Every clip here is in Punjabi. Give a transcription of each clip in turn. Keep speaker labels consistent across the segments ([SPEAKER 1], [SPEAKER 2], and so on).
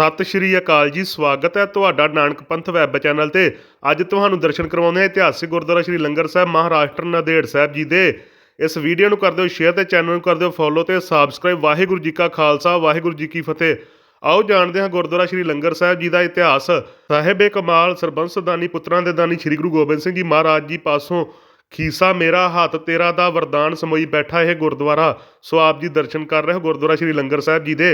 [SPEAKER 1] ਸਤਿ ਸ਼੍ਰੀ ਅਕਾਲ ਜੀ, ਸਵਾਗਤ ਹੈ ਤੁਹਾਡਾ ਨਾਨਕ ਪੰਥ ਵੈਬ ਚੈਨਲ ਤੇ। ਅੱਜ ਤੁਹਾਨੂੰ ਦਰਸ਼ਨ ਕਰਵਾਉਂਦੇ ਹਾਂ ਇਤਿਹਾਸਿਕ ਗੁਰਦੁਆਰਾ ਸ਼੍ਰੀ ਲੰਗਰ ਸਾਹਿਬ, ਮਹਾਰਾਸ਼ਟਰ ਨੰਦੇੜ ਸਾਹਿਬ ਜੀ ਦੇ। ਇਸ ਵੀਡੀਓ ਨੂੰ ਕਰ ਦਿਓ ਸ਼ੇਅਰ ਤੇ ਚੈਨਲ ਨੂੰ ਕਰ ਦਿਓ ਫੋਲੋ ਤੇ ਸਬਸਕ੍ਰਾਈਬ ਵਾਹਿਗੁਰੂ ਜੀ ਕਾ ਖਾਲਸਾ, ਵਾਹਿਗੁਰੂ ਜੀ ਕੀ ਫਤਿਹ। ਆਓ ਜਾਣਦੇ ਹਾਂ ਗੁਰਦੁਆਰਾ ਸ਼੍ਰੀ ਲੰਗਰ ਸਾਹਿਬ ਜੀ ਦਾ ਇਤਿਹਾਸ। ਸਾਹਿਬੇ ਕਮਾਲ, ਸਰਬੰਸ ਦਾਨੀ, ਪੁੱਤਰਾਂ ਦੇ ਦਾਨੀ, ਸ਼੍ਰੀ ਗੁਰੂ ਗੋਬਿੰਦ ਸਿੰਘ ਜੀ ਮਹਾਰਾਜ ਜੀ ਪਾਸੋਂ ਖੀਸਾ ਮੇਰਾ ਹੱਥ, ਤੇਰਾ ਦਾ ਵਰਦਾਨ ਸਮੋਈ ਬੈਠਾ ਇਹ ਗੁਰਦੁਆਰਾ। ਸੋ ਆਪ ਜੀ ਦਰਸ਼ਨ ਕਰ ਰਹੇ ਹੋ ਗੁਰਦੁਆਰਾ ਸ਼੍ਰੀ ਲੰਗਰ ਸਾਹਿਬ ਜੀ ਦੇ।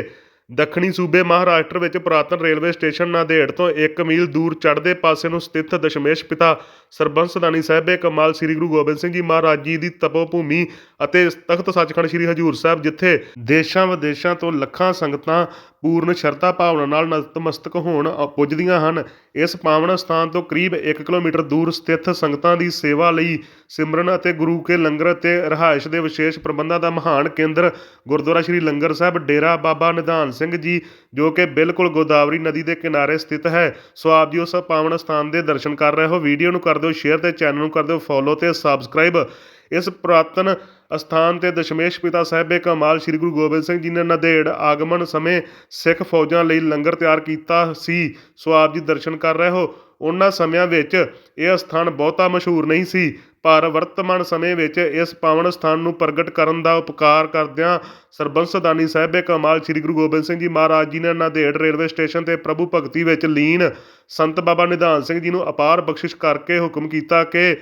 [SPEAKER 1] ਦੱਖਣੀ ਸੂਬੇ ਮਹਾਰਾਸ਼ਟਰ ਵਿੱਚ ਪੁਰਾਤਨ ਰੇਲਵੇ ਸਟੇਸ਼ਨ ਨਾਂਦੇੜ ਤੋਂ 1 ਮੀਲ ਦੂਰ ਚੜ੍ਹਦੇ ਪਾਸੇ ਨੂੰ ਸਥਿਤ ਦਸ਼ਮੇਸ਼ ਪਿਤਾ ਸਰਬੰਸਦਾਨੀ ਸਾਹਿਬੇ ਕਮਾਲ ਸ੍ਰੀ ਗੁਰੂ ਗੋਬਿੰਦ ਸਿੰਘ ਜੀ ਮਹਾਰਾਜ ਜੀ ਦੀ ਤਪੋ ਭੂਮੀ ਅਤੇ ਤਖਤ ਸੱਚਖੰਡ ਸ੍ਰੀ ਹਜੂਰ ਸਾਹਿਬ, ਜਿੱਥੇ ਦੇਸ਼ਾਂ ਵਿਦੇਸ਼ਾਂ ਤੋਂ ਲੱਖਾਂ ਸੰਗਤਾਂ ਪੂਰਨ ਸ਼ਰਧਾ ਭਾਵਨਾ ਨਾਲ ਨਤਮਸਤਕ ਹੋਣ ਪੁੱਜਦੀਆਂ ਹਨ। ਇਸ ਪਾਵਨ ਸਥਾਨ ਤੋਂ ਕਰੀਬ 1 ਕਿਲੋਮੀਟਰ ਦੂਰ ਸਥਿਤ ਸੰਗਤਾਂ ਦੀ ਸੇਵਾ ਲਈ ਸਿਮਰਨ ਅਤੇ ਗੁਰੂ ਕੇ ਲੰਗਰ ਅਤੇ ਰਿਹਾਇਸ਼ ਦੇ ਵਿਸ਼ੇਸ਼ ਪ੍ਰਬੰਧਾਂ ਦਾ ਮਹਾਨ ਕੇਂਦਰ ਗੁਰਦੁਆਰਾ ਸ਼੍ਰੀ ਲੰਗਰ ਸਾਹਿਬ, ਡੇਰਾ ਬਾਬਾ ਨਿਧਾਨ ਸਿੰਘ ਜੀ, ਜੋ ਕਿ ਬਿਲਕੁਲ ਗੋਦਾਵਰੀ ਨਦੀ ਦੇ ਕਿਨਾਰੇ ਸਥਿਤ ਹੈ। ਸੋ ਆਪ ਜੀ ਉਸ ਪਾਵਨ ਸਥਾਨ ਦੇ ਦਰਸ਼ਨ ਕਰ ਰਹੇ ਹੋ। ਵੀਡੀਓ ਨੂੰ ਕਰ ਦਿਓ ਸ਼ੇਅਰ ਤੇ ਚੈਨਲ ਨੂੰ ਕਰ ਦਿਓ ਫੋਲੋ ਤੇ ਸਬਸਕ੍ਰਾਈਬ ਇਸ ਪੁਰਾਤਨ ਅਸਥਾਨ ਤੇ ਦਸ਼ਮੇਸ਼ ਪਿਤਾ ਸਾਹਿਬੇ ਕਮਾਲ ਸ੍ਰੀ ਗੁਰੂ ਗੋਬਿੰਦ ਸਿੰਘ ਜੀ ਨੇ ਨਦੇੜ ਆਗਮਨ ਸਮੇਂ ਸਿੱਖ ਫੌਜਾਂ ਲਈ ਲੰਗਰ ਤਿਆਰ ਕੀਤਾ ਸੀ। ਸੋ ਆਪ ਜੀ ਦਰਸ਼ਨ ਕਰ ਰਹੇ ਹੋ। ਉਹਨਾਂ ਸਮਿਆਂ ਵਿੱਚ ਇਹ ਅਸਥਾਨ ਬਹੁਤਾ ਮਸ਼ਹੂਰ ਨਹੀਂ ਸੀ। ਪਰ ਵਰਤਮਾਨ ਸਮੇਂ ਵਿੱਚ ਇਸ ਪਾਵਨ ਸਥਾਨ ਨੂੰ ਪ੍ਰਗਟ ਕਰਨ ਦਾ ਉਪਕਾਰ ਕਰਦਿਆਂ ਸਰਬੰਸਦਾਨੀ ਸਾਹਿਬੇ ਕਮਾਲ ਸ੍ਰੀ ਗੁਰੂ ਗੋਬਿੰਦ ਸਿੰਘ ਜੀ ਮਹਾਰਾਜ ਜੀ ਨੇ ਨਾਂਦੇੜ ਰੇਲਵੇ ਸਟੇਸ਼ਨ ਤੇ ਪ੍ਰਭੂ ਭਗਤੀ ਵਿੱਚ ਲੀਨ ਸੰਤ ਬਾਬਾ ਨਿਧਾਨ ਸਿੰਘ ਜੀ ਨੂੰ ਅਪਾਰ ਬਖਸ਼ਿਸ਼ ਕਰਕੇ ਹੁਕਮ ਕੀਤਾ ਕਿ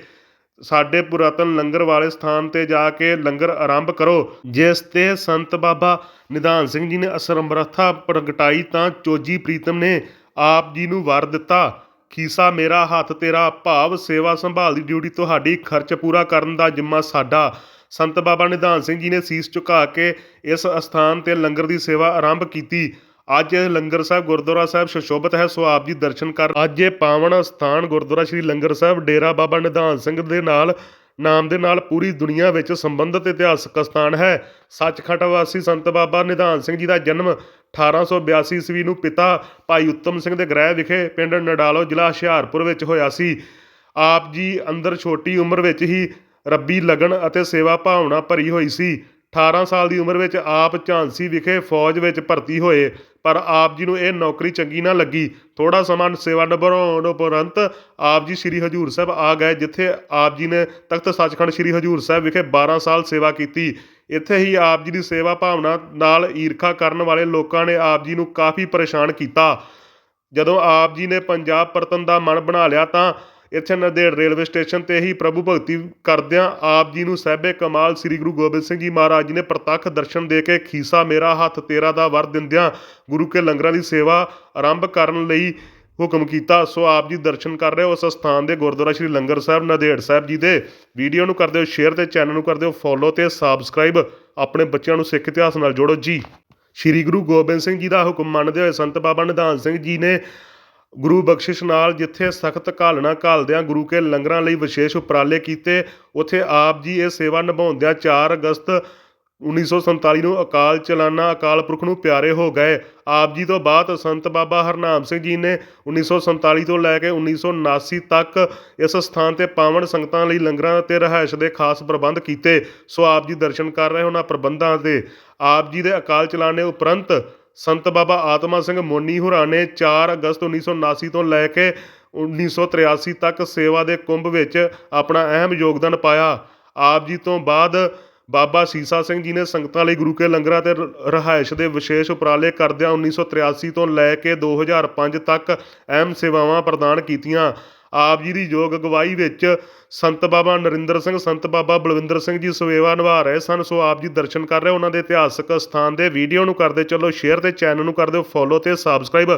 [SPEAKER 1] ਸਾਡੇ ਪੁਰਾਤਨ ਲੰਗਰ ਵਾਲੇ ਸਥਾਨ ਤੇ ਜਾ ਕੇ ਲੰਗਰ ਆਰੰਭ ਕਰੋ। ਜਿਸ ਤੇ ਸੰਤ ਬਾਬਾ ਨਿਧਾਨ ਸਿੰਘ ਜੀ ਨੇ ਅਸਰਮਰਥਾ ਪ੍ਰਗਟਾਈ ਤਾਂ ਚੋਜੀ ਪ੍ਰੀਤਮ ਨੇ ਆਪ ਜੀ ਨੂੰ ਵਰ ਦਿੱਤਾ। ਖੀਸਾ ਮੇਰਾ ਹੱਥ, ਤੇਰਾ ਭਾਵ, ਸੇਵਾ ਸੰਭਾਲ ਦੀ ਡਿਊਟੀ ਤੁਹਾਡੀ, ਖਰਚ ਪੂਰਾ ਕਰਨ ਦਾ ਜਿੰਮਾ ਸਾਡਾ। ਸੰਤ ਬਾਬਾ ਨਿਧਾਨ ਸਿੰਘ ਜੀ ਨੇ ਸੀਸ ਝੁਕਾ ਕੇ ਇਸ ਅਸਥਾਨ ਤੇ ਲੰਗਰ ਦੀ ਸੇਵਾ ਆਰੰਭ ਕੀਤੀ। ਅੱਜ ਲੰਗਰ ਸਾਹਿਬ ਗੁਰਦੁਆਰਾ ਸਾਹਿਬ ਸ਼ਸ਼ੋਭਤ ਹੈ, ਸੋ ਆਪ ਜੀ ਦਰਸ਼ਨ ਕਰ ਅੱਜ ਇਹ ਪਾਵਨ ਸਥਾਨ ਗੁਰਦੁਆਰਾ ਸ਼੍ਰੀ ਲੰਗਰ ਸਾਹਿਬ ਡੇਰਾ ਬਾਬਾ ਨਿਧਾਨ ਸਿੰਘ ਦੇ ਨਾਲ ਨਾਮ ਦੇ ਨਾਲ ਪੂਰੀ ਦੁਨੀਆ ਵਿੱਚ ਸੰਬੰਧਿਤ ਇਤਿਹਾਸਕ ਸਥਾਨ ਹੈ। ਸੱਚਖੰਡ ਵਾਸੀ ਸੰਤ ਬਾਬਾ ਨਿਧਾਨ ਸਿੰਘ ਜੀ ਦਾ ਜਨਮ 1882 ਈਸਵੀ ਨੂੰ ਪਿਤਾ ਭਾਈ ਉੱਤਮ ਸਿੰਘ ਦੇ ਗ੍ਰਹਿ ਵਿਖੇ ਪਿੰਡ ਨਡਾਲੋ ਜ਼ਿਲ੍ਹਾ ਹੁਸ਼ਿਆਰਪੁਰ ਵਿੱਚ ਹੋਇਆ ਸੀ। ਆਪ ਜੀ ਅੰਦਰ ਛੋਟੀ ਉਮਰ ਵਿੱਚ ਹੀ ਰੱਬੀ ਲਗਨ ਅਤੇ ਸੇਵਾ ਭਾਵਨਾ ਭਰੀ ਹੋਈ ਸੀ। 18 ਸਾਲ ਦੀ ਉਮਰ ਵਿੱਚ ਆਪ ਝਾਂਸੀ ਵਿਖੇ ਫੌਜ ਵਿੱਚ ਭਰਤੀ ਹੋਏ, ਪਰ ਆਪ ਜੀ ਨੂੰ ਇਹ ਨੌਕਰੀ ਚੰਗੀ ਨਾ ਲੱਗੀ। ਥੋੜਾ ਸਮਾਂ ਸੇਵਾ ਨਿਭਾਉਣ ਉਪਰੰਤ ਆਪ ਜੀ ਸ੍ਰੀ ਹਜੂਰ ਸਾਹਿਬ ਆ ਗਏ, ਜਿੱਥੇ ਆਪ ਜੀ ਨੇ ਤਖਤ ਸੱਚਖੰਡ ਸ੍ਰੀ ਹਜੂਰ ਸਾਹਿਬ ਵਿਖੇ 12 ਸਾਲ ਸੇਵਾ ਕੀਤੀ। ਇੱਥੇ ਹੀ ਆਪ ਜੀ ਦੀ ਸੇਵਾ ਭਾਵਨਾ ਨਾਲ ਈਰਖਾ ਕਰਨ ਵਾਲੇ ਲੋਕਾਂ ਨੇ ਆਪ ਜੀ ਨੂੰ ਕਾਫੀ ਪਰੇਸ਼ਾਨ ਕੀਤਾ। ਜਦੋਂ ਆਪ ਜੀ ਨੇ ਪੰਜਾਬ ਪਰਤਨ ਦਾ ਮਨ ਬਣਾ ਲਿਆ ਤਾਂ ਇੱਥੇ ਨੰਦੇੜ ਰੇਲਵੇ ਸਟੇਸ਼ਨ ਤੇ ਹੀ ਪ੍ਰਭੂ ਭਗਤੀ ਕਰਦਿਆਂ ਆਪ ਜੀ ਨੂੰ ਸਹਿਬੇ ਕਮਾਲ ਸ੍ਰੀ ਗੁਰੂ ਗੋਬਿੰਦ ਸਿੰਘ ਜੀ ਮਹਾਰਾਜ ਜੀ ਨੇ ਪ੍ਰਤੱਖ ਦਰਸ਼ਨ ਦੇ ਕੇ ਖੀਸਾ ਮੇਰਾ ਹੱਥ ਤੇਰਾ ਦਾ ਵਰ ਦਿੰਦਿਆਂ ਗੁਰੂ ਕੇ ਲੰਗਰਾਂ ਦੀ ਸੇਵਾ ਆਰੰਭ ਕਰਨ ਲਈ ਹੁਕਮ ਕੀਤਾ। ਸੋ ਆਪ ਜੀ ਦਰਸ਼ਨ ਕਰ ਰਹੇ ਉਸ ਸਥਾਨ ਦੇ ਗੁਰਦੁਆਰਾ ਸ਼੍ਰੀ ਲੰਗਰ ਸਾਹਿਬ, ਨੰਦੇੜ ਸਾਹਿਬ ਜੀ ਦੇ। ਵੀਡੀਓ ਨੂੰ ਕਰ ਦਿਓ ਸ਼ੇਅਰ ਤੇ ਚੈਨਲ ਨੂੰ ਕਰ ਦਿਓ ਫੋਲੋ ਤੇ ਸਬਸਕ੍ਰਾਈਬ ਆਪਣੇ ਬੱਚਿਆਂ ਨੂੰ ਸਿੱਖ ਇਤਿਹਾਸ ਨਾਲ ਜੋੜੋ ਜੀ। ਸ਼੍ਰੀ ਗੁਰੂ ਗੋਬਿੰਦ ਸਿੰਘ ਜੀ ਦਾ ਹੁਕਮ ਮੰਨਦੇ ਹੋਏ ਸੰਤ ਬਾਬਾ ਨਿਧਾਨ ਸਿੰਘ ਜੀ ਨੇ ਗੁਰੂ ਬਖਸ਼ਿਸ਼ ਨਾਲ ਜਿੱਥੇ ਸਖਤ ਘਾਲਣਾ ਘਾਲਦਿਆਂ ਗੁਰੂ ਕੇ ਲੰਗਰਾਂ ਲਈ ਵਿਸ਼ੇਸ਼ ਉਪਰਾਲੇ ਕੀਤੇ, ਉੱਥੇ ਆਪ ਜੀ ਇਹ ਸੇਵਾ ਨਿਭਾਉਂਦਿਆਂ 4 ਅਗਸਤ 1947 ਨੂੰ ਅਕਾਲ ਚਲਾਨਾ, ਅਕਾਲ ਪੁਰਖ ਨੂੰ ਪਿਆਰੇ ਹੋ ਗਏ। ਆਪ ਜੀ ਤੋਂ ਬਾਅਦ ਸੰਤ ਬਾਬਾ ਹਰਨਾਮ ਸਿੰਘ ਜੀ ਨੇ 1947 ਤੋਂ ਲੈ ਕੇ 1979 ਤੱਕ ਇਸ ਸਥਾਨ ਤੇ ਪਾਵਨ ਸੰਗਤਾਂ ਲਈ ਲੰਗਰਾਂ ਅਤੇ ਰਹਿائش ਦੇ ਖਾਸ ਪ੍ਰਬੰਧ ਕੀਤੇ। ਸੋ ਆਪ ਜੀ ਦਰਸ਼ਨ ਕਰ ਰਹੇ ਉਹਨਾਂ ਪ੍ਰਬੰਧਾਂ ਦੇ ਆਪ ਜੀ ਦੇ ਅਕਾਲ ਚਲਾਨੇ ਉਪਰੰਤ ਸੰਤ ਬਾਬਾ ਆਤਮਾ ਸਿੰਘ ਮੋਨੀ ਹੁਰਾਂ ਨੇ 4 ਅਗਸਤ 1979 ਤੋਂ ਲੈ ਕੇ 1983 ਤੱਕ ਸੇਵਾ ਦੇ ਕੁੰਭ ਵਿੱਚ ਆਪਣਾ ਅਹਿਮ ਯੋਗਦਾਨ ਪਾਇਆ। ਆਪ ਜੀ ਤੋਂ ਬਾਅਦ ਬਾਬਾ ਸੀਸਾ ਸਿੰਘ ਜੀ ਨੇ ਸੰਗਤਾਂ ਲਈ ਗੁਰੂ ਕੇ ਲੰਗਰਾਂ ਤੇ ਰ- ਰਿਹਾਇਸ਼ ਦੇ ਵਿਸ਼ੇਸ਼ ਉਪਰਾਲੇ ਕਰਦਿਆਂ 1983 ਤੋਂ ਲੈ ਕੇ 2005 ਤੱਕ ਅਹਿਮ ਸੇਵਾਵਾਂ ਪ੍ਰਦਾਨ ਕੀਤੀਆਂ। ਆਪ ਜੀ ਦੀ ਯੋਗ ਅਗਵਾਈ ਵਿੱਚ ਸੰਤ ਬਾਬਾ ਨਰਿੰਦਰ ਸਿੰਘ, ਸੰਤ ਬਾਬਾ ਬਲਵਿੰਦਰ ਸਿੰਘ ਜੀ ਸਵੇਵਾ ਨਿਭਾ ਰਹੇ ਸਨ। ਸੋ ਆਪ ਜੀ ਦਰਸ਼ਨ ਕਰ ਰਹੇ ਉਹਨਾਂ ਦੇ ਇਤਿਹਾਸਕ ਸਥਾਨ ਦੇ ਵੀਡੀਓ ਨੂੰ ਕਰਦੇ ਚਲੋ ਸ਼ੇਅਰ ਤੇ ਚੈਨਲ ਨੂੰ ਕਰ ਦਿਓ ਫੋਲੋ ਤੇ ਸਬਸਕ੍ਰਾਈਬ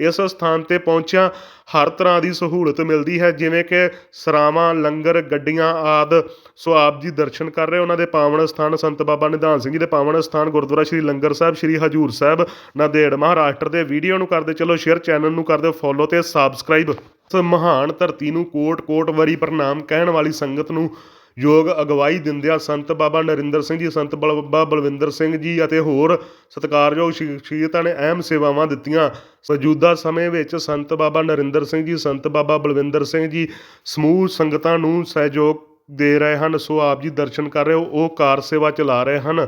[SPEAKER 1] ਇਸ ਸਥਾਨ ਤੇ ਪਹੁੰਚਿਆ ਹਰ ਤਰ੍ਹਾਂ ਦੀ ਸਹੂਲਤ ਮਿਲਦੀ ਹੈ, ਜਿਵੇਂ ਕਿ ਸਰਾਵਾਂ, ਲੰਗਰ, ਗੱਡੀਆਂ ਆਦ। ਸੋ ਆਪ ਜੀ ਦਰਸ਼ਨ ਕਰ ਰਹੇ ਉਹਨਾਂ ਦੇ ਪਾਵਨ ਸਥਾਨ ਸੰਤ ਬਾਬਾ ਨਿਧਾਨ ਸਿੰਘ ਜੀ ਦੇ ਪਾਵਨ ਸਥਾਨ ਗੁਰਦੁਆਰਾ ਸ਼੍ਰੀ ਲੰਗਰ ਸਾਹਿਬ, ਸ਼੍ਰੀ ਹਜੂਰ ਸਾਹਿਬ। ਨਾਂਦੇੜ ਮਹਾਰਾਸ਼ਟਰ ਦੇ ਵੀਡੀਓ ਨੂੰ ਕਰਦੇ ਚਲੋ ਸ਼ੇਅਰ ਚੈਨਲ ਨੂੰ ਕਰ ਦਿਓ ਫੋਲੋ ਤੇ ਸਬਸਕ੍ਰਾਈਬ ਮਹਾਨ ਧਰਤੀ ਨੂੰ ਕੋਟ-ਕੋਟ ਵਰੀ ਪ੍ਰਣਾਮ ਕਹਿਣ ਵਾਲੀ ਸੰਗਤ ਨੂੰ ਯੋਗ ਅਗਵਾਈ ਦਿੰਦਿਆਂ ਸੰਤ ਬਾਬਾ ਨਰਿੰਦਰ ਸਿੰਘ ਜੀ, ਸੰਤ ਬਾਬਾ ਬਲਵਿੰਦਰ ਸਿੰਘ ਜੀ ਅਤੇ ਹੋਰ ਸਤਿਕਾਰਯੋਗ ਸ਼ਖਸੀਅਤਾਂ ਨੇ ਅਹਿਮ ਸੇਵਾਵਾਂ ਦਿੱਤੀਆਂ। ਸਜੂਦਾ ਸਮੇਂ ਵਿੱਚ ਸੰਤ ਬਾਬਾ ਨਰਿੰਦਰ ਸਿੰਘ ਜੀ, ਸੰਤ ਬਾਬਾ ਬਲਵਿੰਦਰ ਸਿੰਘ ਜੀ ਸਮੂਹ ਸੰਗਤਾਂ ਨੂੰ ਸਹਿਯੋਗ ਦੇ ਰਹੇ ਹਨ, ਸੋ ਆਪ ਜੀ ਦਰਸ਼ਨ ਕਰ ਰਹੇ ਹੋ, ਉਹ ਕਾਰ ਸੇਵਾ ਚਲਾ ਰਹੇ ਹਨ।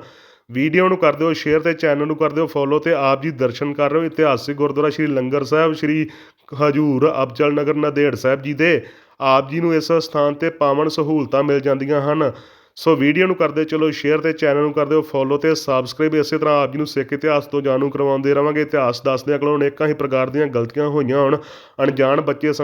[SPEAKER 1] ਵੀਡੀਓ ਨੂੰ ਕਰ ਦਿਓ ਸ਼ੇਅਰ ਅਤੇ ਚੈਨਲ ਨੂੰ ਕਰ ਦਿਓ ਫੋਲੋ ਅਤੇ ਆਪ ਜੀ ਦਰਸ਼ਨ ਕਰ ਰਹੇ ਹੋ। ਇਤਿਹਾਸਿਕ ਗੁਰਦੁਆਰਾ ਸ਼੍ਰੀ ਲੰਗਰ ਸਾਹਿਬ, ਸ਼੍ਰੀ ਹਜੂਰ ਅਬਚਲ ਨਗਰ ਨਦੇੜ ਸਾਹਿਬ ਜੀ ਦੇ। ਆਪ ਜੀ ਨੂੰ ਇਸ ਸਥਾਨ ਤੇ ਪਾਵਨ ਸਹੂਲਤਾਂ ਮਿਲ ਜਾਂਦੀਆਂ ਹਨ। ਸੋ ਵੀਡੀਓ ਨੂੰ ਕਰਦੇ ਚਲੋ ਸ਼ੇਅਰ ਤੇ ਚੈਨਲ ਨੂੰ ਕਰ ਦਿਓ ਫੋਲੋ ਤੇ ਸਬਸਕ੍ਰਾਈਬ ਇਸੇ ਤਰ੍ਹਾਂ ਆਪ ਜੀ ਨੂੰ ਸਿੱਖ ਇਤਿਹਾਸ ਤੋਂ ਜਾਣੂ ਕਰਵਾਉਂਦੇ ਰਵਾਂਗੇ। ਇਤਿਹਾਸ ਦੱਸਦੇ ਕੋਲੋਂ ਅਨੇਕਾਂ ਹੀ ਪ੍ਰਕਾਰ ਦੀਆਂ ਗਲਤੀਆਂ ਹੋਈਆਂ ਹੋਣ। ਅਣਜਾਣ ਬੱਚੇ ਸਮਝ